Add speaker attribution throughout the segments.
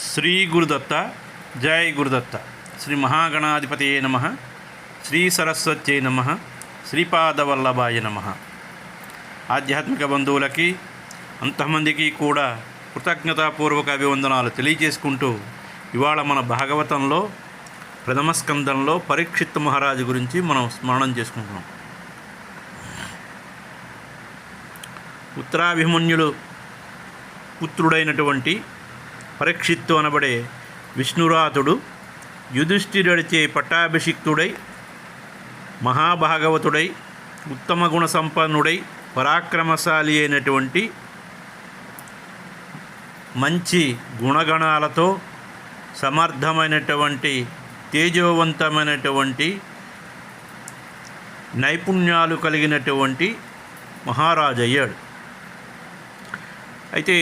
Speaker 1: శ్రీ గురుదత్త జై గురుదత్త. శ్రీ మహాగణాధిపతియే నమ. శ్రీ సరస్వత్యై నమ. శ్రీపాదవల్లభాయ నమ. ఆధ్యాత్మిక బంధువులకి అంతమందికి కూడా కృతజ్ఞతాపూర్వక అభివందనాలు తెలియజేసుకుంటూ ఇవాళ మన భాగవతంలో ప్రథమ స్కందంలో పరీక్షిత్ మహారాజు గురించి మనం స్మరణం చేసుకుంటున్నాం. ఉత్తరాభిమన్యులు పుత్రుడైనటువంటి పరీక్షిత్తు అనబడే విష్ణురాతుడు యుధిష్ఠిరుడిచే పట్టాభిషిక్తుడై మహాభాగవతుడై ఉత్తమ గుణ సంపన్నుడై పరాక్రమశాలి అయినటువంటి మంచి గుణగణాలతో సమర్థమైనటువంటి తేజోవంతమైనటువంటి నైపుణ్యాలు కలిగినటువంటి మహారాజు అయ్యాడు అయితే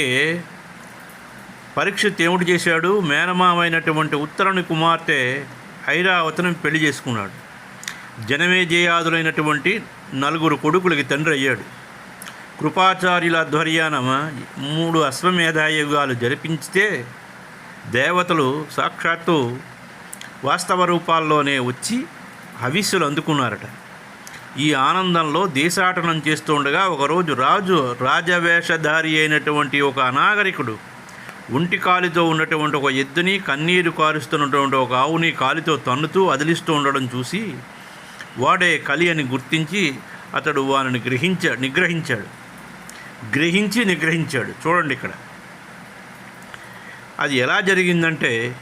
Speaker 1: పరీక్షిత్ ఏమిటి చేశాడు మేనమామైనటువంటి ఉత్తరుని కుమార్తె ఐరావతను పెళ్ళి చేసుకున్నాడు. జనమేజయాదులైనటువంటి నలుగురు కొడుకులకి తండ్రి అయ్యాడు. కృపాచార్యుల ఆధ్వర్యాన మూడు అశ్వమేధాయుగాలు జరిపించితే దేవతలు సాక్షాత్తు వాస్తవ రూపాల్లోనే వచ్చి హవిస్సులు అందుకున్నారట. ఈ ఆనందంలో దేశాటనం చేస్తుండగా ఒకరోజు రాజు రాజవేషధారి అయినటువంటి ఒక అనాగరికుడు ఒంటి కాలితో ఉన్నటువంటి ఒక ఎద్దుని కన్నీరు కారుస్తున్నటువంటి ఒక ఆవుని కాలితో తన్నుతూ అదిలిస్తూ ఉండడం చూసి వాడే కలి అని గుర్తించి అతడు వారిని గ్రహించాడు నిగ్రహించాడు. గ్రహించి నిగ్రహించాడు. చూడండి ఇక్కడ. అది ఎలా జరిగిందంటే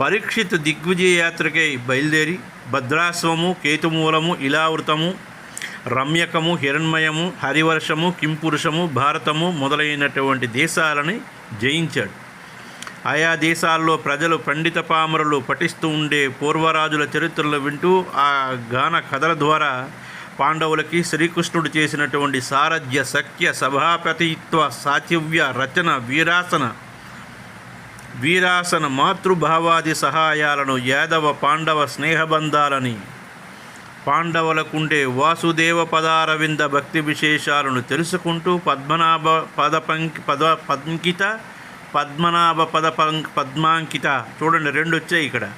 Speaker 1: పరీక్షిత్ దిగ్విజయ యాత్రకై బయలుదేరి భద్రాశ్వము కేతుమూలము ఇలావృతము రమ్యకము హిరణ్మయము హరివర్షము కింపురుషము భారతము మొదలైనటువంటి దేశాలని జయించాడు. ఆయా దేశాల్లో ప్రజలు పండిత పామరులు పఠిస్తూ ఉండే పూర్వరాజుల చరిత్రలు వింటూ ఆ గాన కథల ద్వారా పాండవులకి శ్రీకృష్ణుడు చేసినటువంటి సారథ్య సఖ్య సభాపతిత్వ సాచివ్య రచన వీరాసన. వీరాసన మాతృభావాది సహాయాలను యాదవ పాండవ స్నేహబంధాలని. పాండవులకుండే వాసుదేవ పదారవింద భక్తి విశేషాలను తెలుసుకుంటూ పద్మనాభ పద పంకి పద పంకిత పద్మనాభ పద పద్మాంకిత. చూడండి రెండు వచ్చాయి ఇక్కడ.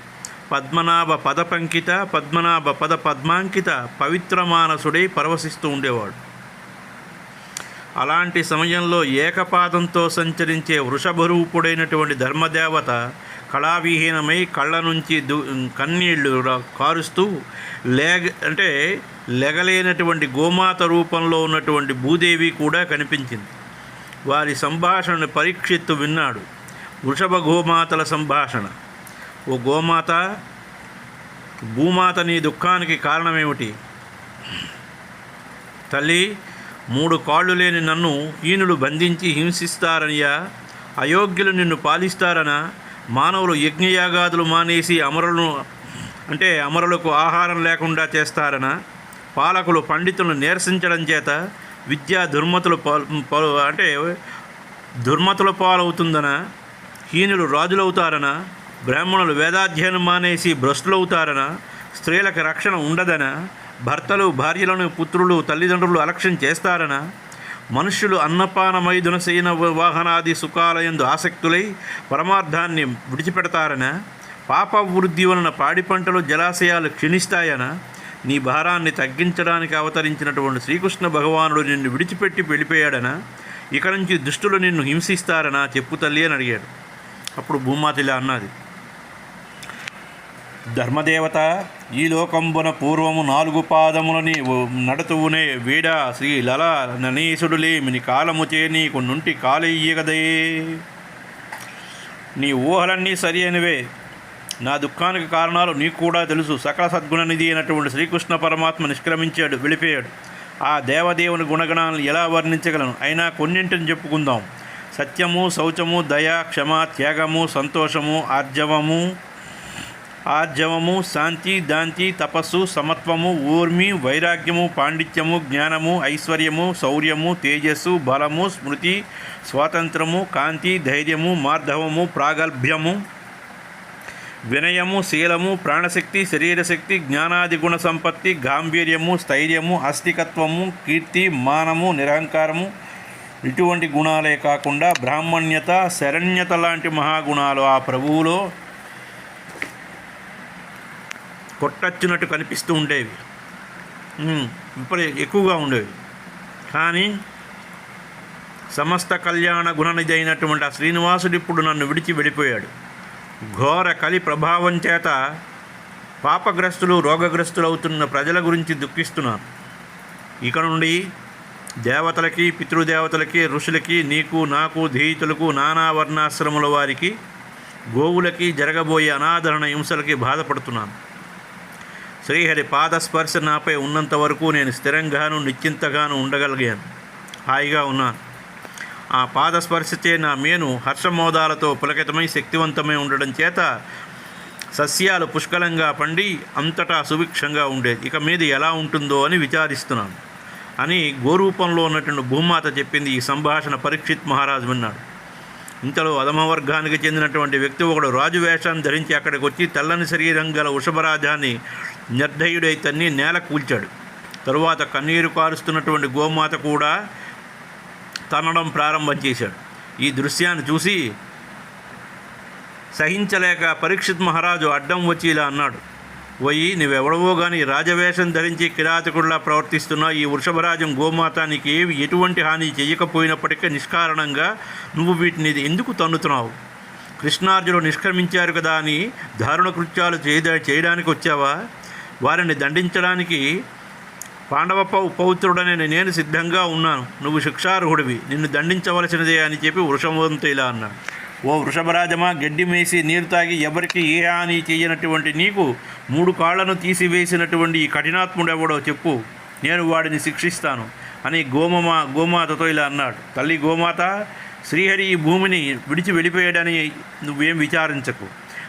Speaker 1: పద్మనాభ పద పంకిత పద్మనాభ పద పద్మాంకిత పవిత్ర మానసుడై పరవశిస్తూ ఉండేవాడు. అలాంటి సమయంలో ఏకపాదంతో సంచరించే వృషభరూపుడైనటువంటి ధర్మదేవత కళావిహీనమై కళ్ళ నుంచి దు కన్నీళ్ళు కారుస్తూ లేగ అంటే లెగలేనటువంటి గోమాత రూపంలో ఉన్నటువంటి భూదేవి కూడా కనిపించింది. వారి సంభాషణను పరీక్షిత్తు విన్నాడు. వృషభ గోమాతల సంభాషణ. ఓ గోమాత భూమాత నీ దుఃఖానికి కారణమేమిటి? తల్లి మూడు కాళ్ళు లేని నన్ను హీనులు బంధించి హింసిస్తారనియా? అయోగ్యులు నిన్ను పాలిస్తారనా? మానవులు యజ్ఞయాగాదులు మానేసి అమరులను అంటే అమరులకు ఆహారం లేకుండా చేస్తారనా? పాలకులు పండితులను నిరసించడం చేత విద్య దుర్మతులు పాలు అంటే దుర్మతుల పాలవుతుందనా హీనులు రాజులవుతారనా బ్రాహ్మణులు వేదాధ్యయనం మానేసి భ్రష్టులవుతారనా స్త్రీలకు రక్షణ ఉండదనా భర్తలు భార్యలను పుత్రులు తల్లిదండ్రులు అలక్ష్యం చేస్తారనా మనుష్యులు అన్నపానమైదున సైన వాహనాది సుఖాలయందు ఆసక్తులై పరమార్థాన్ని విడిచిపెడతారనా పాప వృద్ధి వలన పాడి పంటలు జలాశయాలు క్షీణిస్తాయనా నీ భారాన్ని తగ్గించడానికి అవతరించినటువంటి శ్రీకృష్ణ భగవానుడు నిన్ను విడిచిపెట్టి వెళ్ళిపోయాడనా? ఇక నుంచి దుష్టులు నిన్ను హింసిస్తారనా? చెప్పు తల్లి అని అడిగాడు. అప్పుడు భూమాతిలా అన్నది ధర్మదేవత ఈ లోకంబున పూర్వము నాలుగు పాదములని నడుతువునే వీడ శ్రీ లల ననీసుడులేమిని కాలముచే నీకు నుంటి కాలయ్యగదే. నీ ఊహలన్నీ సరి అయినవే. నా దుఃఖానికి కారణాలు నీకు కూడా తెలుసు. సకల సద్గుణనిధి అయినటువంటి శ్రీకృష్ణ పరమాత్మ నిష్క్రమించాడు వెళ్ళిపోయాడు ఆ దేవదేవుని గుణగణాలను ఎలా వర్ణించగలను? అయినా కొన్నింటిని చెప్పుకుందాం. సత్యము శౌచము దయ క్షమ త్యాగము సంతోషము ఆర్జవము ఆర్జవము శాంతి దాంతి తపస్సు సమత్వము ఊర్మి వైరాగ్యము పాండిత్యము జ్ఞానము ఐశ్వర్యము శౌర్యము తేజస్సు బలము స్మృతి స్వాతంత్రము కాంతి ధైర్యము మార్ధవము ప్రాగల్భ్యము వినయము శీలము ప్రాణశక్తి శరీరశక్తి జ్ఞానాది గుణ సంపత్తి గాంభీర్యము స్థైర్యము ఆస్తికత్వము కీర్తి మానము నిరహంకారము. ఇటువంటి గుణాలే కాకుండా బ్రాహ్మణ్యత శరణ్యత లాంటి మహాగుణాలు ఆ ప్రభువులో కొట్టచ్చినట్టు కనిపిస్తూ ఉండేవి. ఇప్పుడు ఎక్కువగా ఉండేవి. కానీ సమస్త కళ్యాణ గుణనిధి అయినటువంటి ఆ శ్రీనివాసుడు ఇప్పుడు నన్ను విడిచి వెళ్ళిపోయాడు. ఘోర కలి ప్రభావం చేత పాపగ్రస్తులు రోగగ్రస్తులు అవుతున్న ప్రజల గురించి దుఃఖిస్తున్నాను ఇక నుండి దేవతలకి పితృదేవతలకి ఋషులకి నీకు నాకు ధీతులకు నానా వర్ణాశ్రముల వారికి గోవులకి జరగబోయే అనాదరణ హింసలకి బాధపడుతున్నాను. శ్రీహరి పాదస్పర్శ నాపై ఉన్నంత వరకు నేను స్థిరంగాను నిశ్చింతగాను ఉండగలిగాను. హాయిగా ఉన్నాను. ఆ పాదస్పర్శచే నా మేను హర్షమోదాలతో పులకితమై శక్తివంతమై ఉండడం చేత సస్యాలు పుష్కలంగా పండి అంతటా సుభిక్షంగా ఉండేది ఇక మీద ఎలా ఉంటుందో అని విచారిస్తున్నాను. అని గోరూపంలో ఉన్నటువంటి భూమాత చెప్పింది ఈ సంభాషణ పరీక్షిత్ మహారాజు విన్నాడు. ఇంతలో అధమవర్గానికి చెందినటువంటి వ్యక్తి ఒకడు రాజు వేషాన్ని ధరించి అక్కడికి వచ్చి తెల్లని శరీరం గల వృషభరాజాన్ని నిర్ధయుడైతన్ని నేల కూల్చాడు. తరువాత కన్నీరు కారుస్తున్నటువంటి గోమాత కూడా తనడం ప్రారంభం చేశాడు. ఈ దృశ్యాన్ని చూసి సహించలేక పరీక్షిత్ మహారాజు అడ్డం వచ్చి ఇలా అన్నాడు. పోయి నువ్వెవడవో కానీ రాజవేషం ధరించి కిరాతకుడిలా ప్రవర్తిస్తున్నా ఈ వృషభరాజం గోమాతానికి ఏవి ఎటువంటి హాని చేయకపోయినప్పటికీ నిష్కారణంగా నువ్వు వీటిని ఎందుకు తన్నుతున్నావు? కృష్ణార్జునుడు నిష్క్రమించారు కదా అని దారుణ కృత్యాలు చేయ చేయడానికి వచ్చావా? వారిని దండించడానికి పాండవ పౌ పౌత్రుడనే నేను సిద్ధంగా ఉన్నాను. నువ్వు శిక్షార్హుడివి. నిన్ను దండించవలసినదే అని చెప్పి వృషభవంతు ఇలా అన్నాడు. ఓ వృషభరాజమా గడ్డి మేసి నీరు తాగి ఎవరికి ఏ హాని చేయనటువంటి నీకు మూడు కాళ్ళను తీసివేసినటువంటి ఈ కఠినాత్ముడెవడో చెప్పు. నేను వాడిని శిక్షిస్తాను. అని గోమమా గోమాతతో ఇలా అన్నాడు. తల్లి గోమాత శ్రీహరి ఈ భూమిని విడిచి వెళ్ళిపోయాడని నువ్వేం విచారించకు.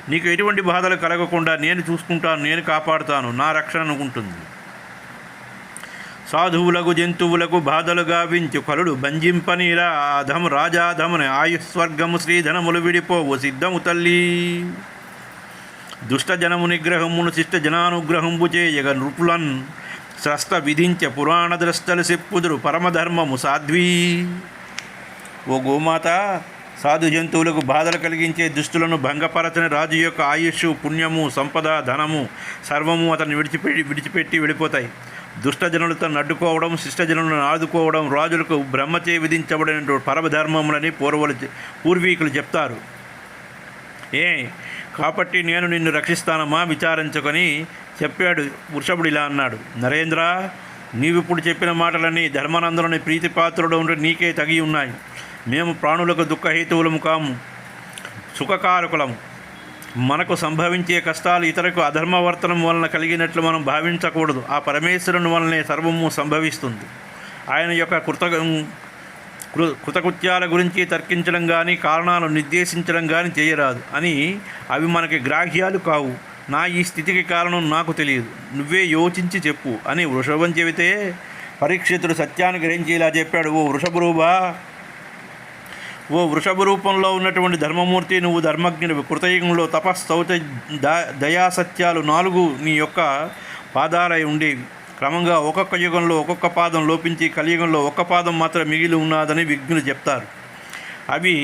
Speaker 1: నీకు ఎటువంటి బాధలు కలగకుండా నేను చూసుకుంటాను నేను కాపాడుతాను. నా రక్షణ ఉంటుంది సాధువులకు జంతువులకు బాధలు గావించు కలుడు బంజింపనీరా అధము రాజాధముని ఆయుస్వర్గము శ్రీధనములు విడిపోవు సిద్ధము తల్లి. దుష్టజనము నిగ్రహమును శిష్ట జనానుగ్రహంబు చేయగ నృపులన్. స్రస్త విధించ పురాణ ద్రష్టలు చెప్పుదురు పరమధర్మము సాధ్వీ. ఓ గోమాత సాధు జంతువులకు బాధలు కలిగించే దుస్తులను భంగపరచని రాజు యొక్క ఆయుష్ పుణ్యము సంపద ధనము సర్వము అతన్ని విడిచిపెట్టి విడిచిపెట్టి వెళ్ళిపోతాయి. దుష్టజనులతో అడ్డుకోవడం శిష్టజనులను ఆదుకోవడం రాజులకు బ్రహ్మచే విధించబడిన పరమధర్మములని పూర్వలు పూర్వీకులు చెప్తారు. ఏ కాబట్టి నేను నిన్ను రక్షిస్తానమ్మా విచారించుకొని చెప్పాడు వృషభుడు ఇలా అన్నాడు. నరేంద్ర నీవిప్పుడు చెప్పిన మాటలన్నీ ధర్మానందులని ప్రీతిపాత్రుడు ఉంటే నీకే తగి ఉన్నాయి మేము ప్రాణులకు దుఃఖహేతువులము కాము సుఖకారకులము. మనకు సంభవించే కష్టాలు ఇతరకు అధర్మవర్తనం వలన కలిగినట్లు మనం భావించకూడదు. ఆ పరమేశ్వరుని వలనే సర్వము సంభవిస్తుంది. ఆయన యొక్క కృత కృ కృతకృత్యాల గురించి తర్కించడం కానీ కారణాలు నిర్దేశించడం కానీ చేయరాదు. అని అవి మనకి గ్రాహ్యాలు కావు. నా ఈ స్థితికి కారణం నాకు తెలియదు. నువ్వే యోచించి చెప్పు అని వృషభం చెబితే పరీక్షితుడు సత్యాన్ని గ్రహించి ఇలా చెప్పాడు. ఓ వృషభరూపా ఓ వృషభ రూపంలో ఉన్నటువంటి ధర్మమూర్తి నువ్వు ధర్మజ్ఞుడివి కృతయుగంలో తపస్సౌత ద దయాసత్యాలు నాలుగు నీ యొక్క పాదాలై ఉండేవి క్రమంగా ఒక్కొక్క యుగంలో ఒక్కొక్క పాదం లోపించి కలియుగంలో ఒక్క పాదం మాత్రం మిగిలి ఉన్నదని విజ్ఞులు చెప్తారు. అవి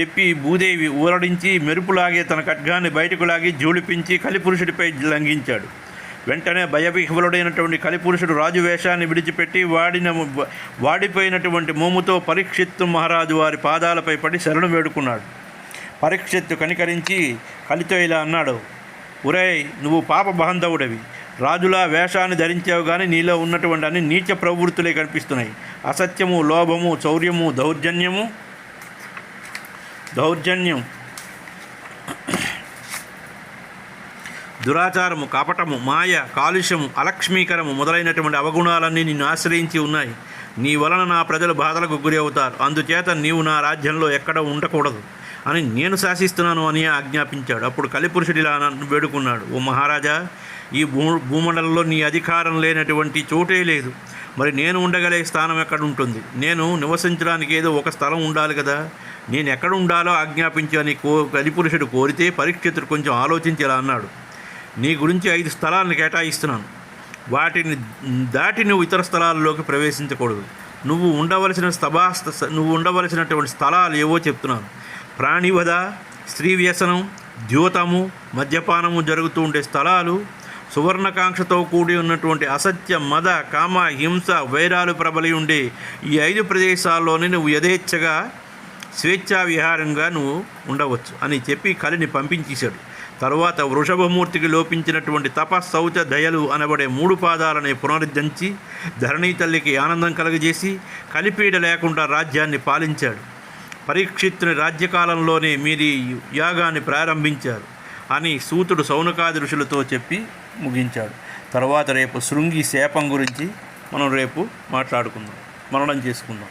Speaker 1: చెప్పి భూదేవి ఊరడించి మెరుపులాగే తన ఖడ్గాన్ని బయటకు లాగి జోడిపించి కలిపురుషుడిపై లంఘించాడు. వెంటనే భయవిహ్వలుడైనటువంటి కలిపురుషుడు రాజు వేషాన్ని విడిచిపెట్టి వాడిన వాడిపోయినటువంటి మోముతో పరీక్షిత్తు మహారాజు వారి పాదాలపై పడి శరణు వేడుకున్నాడు. పరీక్షిత్తు కనికరించి కలితో ఇలా అన్నాడు ఉరే నువ్వు పాప బాంధవుడవి. రాజులా వేషాన్ని ధరించావు కానీ నీలో ఉన్నటువంటి అన్ని నీచ ప్రవృత్తులే కనిపిస్తున్నాయి. అసత్యము లోభము చౌర్యము దౌర్జన్యము దౌర్జన్యం దురాచారము కపటము మాయ కాలుష్యము అలక్ష్మీకరము మొదలైనటువంటి అవగుణాలన్నీ నిన్ను ఆశ్రయించి ఉన్నాయి. నీ వలన నా ప్రజలు బాధలకు గురి అవుతారు. అందుచేత నీవు నా రాజ్యంలో ఎక్కడ ఉండకూడదు అని నేను శాసిస్తున్నాను అని ఆజ్ఞాపించాడు. అప్పుడు కలిపురుషుడు ఇలా నన్ను వేడుకున్నాడు. ఓ మహారాజా ఈ భూ భూమండలంలో నీ అధికారం లేనటువంటి చోటే లేదు. మరి నేను ఉండగలే స్థానం ఎక్కడ ఉంటుంది నేను నివసించడానికి ఏదో ఒక స్థలం ఉండాలి కదా. నేను ఎక్కడ ఉండాలో ఆజ్ఞాపించు అని కో కలిపురుషుడు కోరితే పరీక్షితుడు కొంచెం ఆలోచించేలా అన్నాడు. నీ గురించి ఐదు స్థలాలను కేటాయిస్తున్నాను. వాటిని దాటి నువ్వు ఇతర స్థలాల్లోకి ప్రవేశించకూడదు. నువ్వు ఉండవలసిన స్తభా నువ్వు ఉండవలసినటువంటి స్థలాలు ఏవో చెప్తున్నాను. ప్రాణివధ స్త్రీ వ్యసనం ద్యూతము మద్యపానము జరుగుతూ ఉండే స్థలాలు సువర్ణకాంక్షతో కూడి ఉన్నటువంటి అసత్య మద కామ హింస వైరాలు ప్రబలి ఉండే ఈ ఐదు ప్రదేశాల్లోనే నువ్వు యథేచ్ఛగా స్వేచ్ఛా విహారంగా నువ్వు ఉండవచ్చు అని చెప్పి కలిని పంపించేశాడు. తరువాత వృషభమూర్తికి లోపించినటువంటి తపశౌచ దయలు అనబడే మూడు పాదాలని పునరుద్ధరించి ధరణీ తల్లికి ఆనందం కలుగజేసి కలిపీడ లేకుండా రాజ్యాన్ని పాలించాడు. పరీక్షిత్తుని రాజ్యకాలంలోనే మీది యాగాన్ని ప్రారంభించారు అని సూతుడు సౌనకాది ఋషులతో చెప్పి ముగించాడు. తర్వాత రేపు శృంగి శాపం గురించి మనం రేపు మాట్లాడుకుందాం. మరణం చేసుకుందాం.